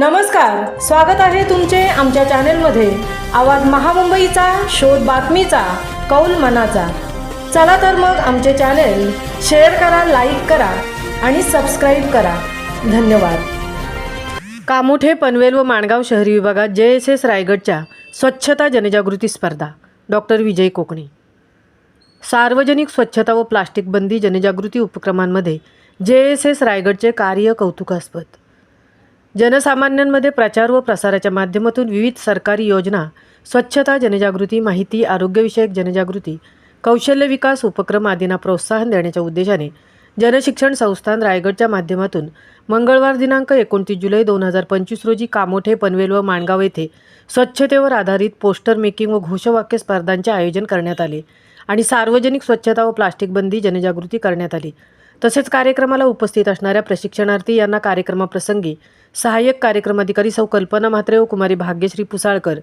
नमस्कार स्वागत आहे तुमचे आमच्या चॅनेलमध्ये. आवाज महामुंबईचा शोध बातमीचा कौल मनाचा. चला तर मग आमचे चॅनेल शेअर करा लाईक करा आणि सबस्क्राईब करा. धन्यवाद. कामोठे पनवेल व माणगाव शहरी विभागात जे एस एस रायगडच्या स्वच्छता जनजागृती स्पर्धा डॉक्टर विजय कोकणे. सार्वजनिक स्वच्छता व प्लास्टिक बंदी जनजागृती उपक्रमांमध्ये जे एस एस रायगडचे कार्य कौतुकास्पद. जनसामान्यांमध्ये प्रचार व प्रसाराच्या माध्यमातून विविध सरकारी योजना स्वच्छता जनजागृती माहिती आरोग्यविषयक जनजागृती कौशल्य विकास उपक्रम आदींना प्रोत्साहन देण्याच्या उद्देशाने जनशिक्षण संस्थान रायगडच्या माध्यमातून मंगळवार दिनांक एकोणतीस जुलै दोन हजार पंचवीस रोजी कामोठे पनवेल व माणगाव येथे स्वच्छतेवर आधारित पोस्टर मेकिंग व घोषवाक्य स्पर्धांचे आयोजन करण्यात आले आणि सार्वजनिक स्वच्छता व प्लास्टिक बंदी जनजागृती करण्यात आली. तसेच कार्यक्रमाला उपस्थित असणाऱ्या प्रशिक्षणार्थी यांना कार्यक्रमाप्रसंगी सहाय्यक कार्यक्रम अधिकारी सौ कल्पना म्हात्रे व कुमारी भाग्यश्री पुसाळकर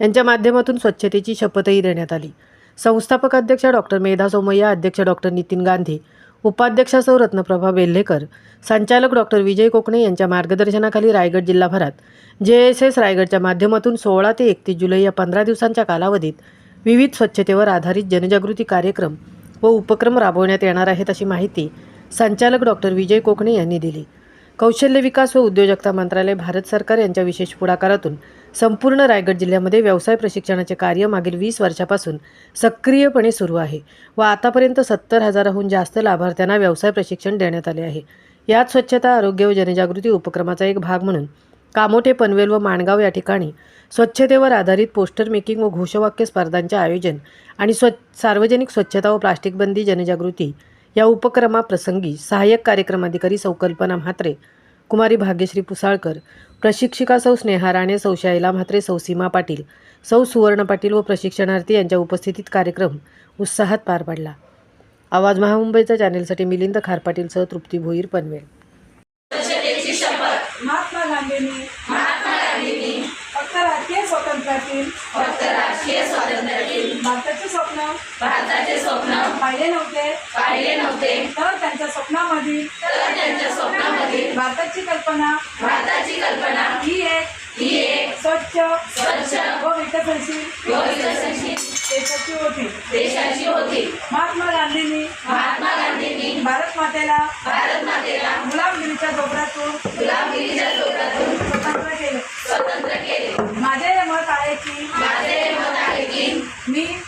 यांच्या माध्यमातून स्वच्छतेची शपथही देण्यात आली. संस्थापक अध्यक्ष डॉक्टर मेधा सोमय्या अध्यक्ष डॉक्टर नितीन गांधी उपाध्यक्षा सौ रत्नप्रभा बेल्हेकर संचालक डॉक्टर विजय कोकणे यांच्या मार्गदर्शनाखाली रायगड जिल्हाभरात जे एस एस रायगडच्या माध्यमातून सोळा ते एकतीस जुलै या पंधरा दिवसांच्या कालावधीत विविध स्वच्छतेवर आधारित जनजागृती कार्यक्रम व उपक्रम राबवण्यात येणार आहेत अशी माहिती संचालक डॉक्टर विजय कोकणे यांनी दिली. कौशल्य विकास व उद्योजकता मंत्रालय भारत सरकार यांच्या विशेष पुढाकारातून संपूर्ण रायगड जिल्ह्यामध्ये व्यवसाय प्रशिक्षणाचे कार्य मागील वीस वर्षापासून सक्रियपणे सुरू आहे व आतापर्यंत सत्तर हजाराहून जास्त लाभार्थ्यांना व्यवसाय प्रशिक्षण देण्यात आले आहे. यात स्वच्छता आरोग्य व जनजागृती उपक्रमाचा एक भाग म्हणून कामोठे पनवेल व माणगाव या ठिकाणी स्वच्छतेवर आधारित पोस्टर मेकिंग व घोषवाक्य स्पर्धांचे आयोजन आणि स्व सार्वजनिक स्वच्छता व प्लास्टिक बंदी जनजागृती या उपक्रमाप्रसंगी सहाय्यक कार्यक्रम अधिकारी म्हात्रे कुमारी भाग्यश्री पुसाळकर प्रशिक्षिका सौ स्नेहा राणे सौशायला म्हात्रे सौ सीमा पाटील सौ सुवर्ण पाटील व प्रशिक्षणार्थी यांच्या उपस्थितीत कार्यक्रम उत्साहात पार पडला. आवाज महामुंबईच्या चॅनेलसाठी मिलिंद खारपाटीलसह तृप्ती भोईर पनवेल. स्वातंत्र्यातील फक्त राजकीय स्वातंत्र्यातील भारताचे स्वप्न. भारताचे स्वप्न. पाहिले नव्हते. पाहिले नव्हते. तर त्यांच्या स्वप्नामधील. तर त्यांच्या स्वप्नामध्ये भारताची कल्पना. भारताची कल्पना. ही एक. ही एक. स्वच्छ. स्वच्छ. व विकसनशील. व विकसनशील. देशाची होती. देशाची होती. महात्मा गांधींनी. महात्मा गांधींनी. भारत मातेला. भारत मातेला. गुलामगिरीच्या me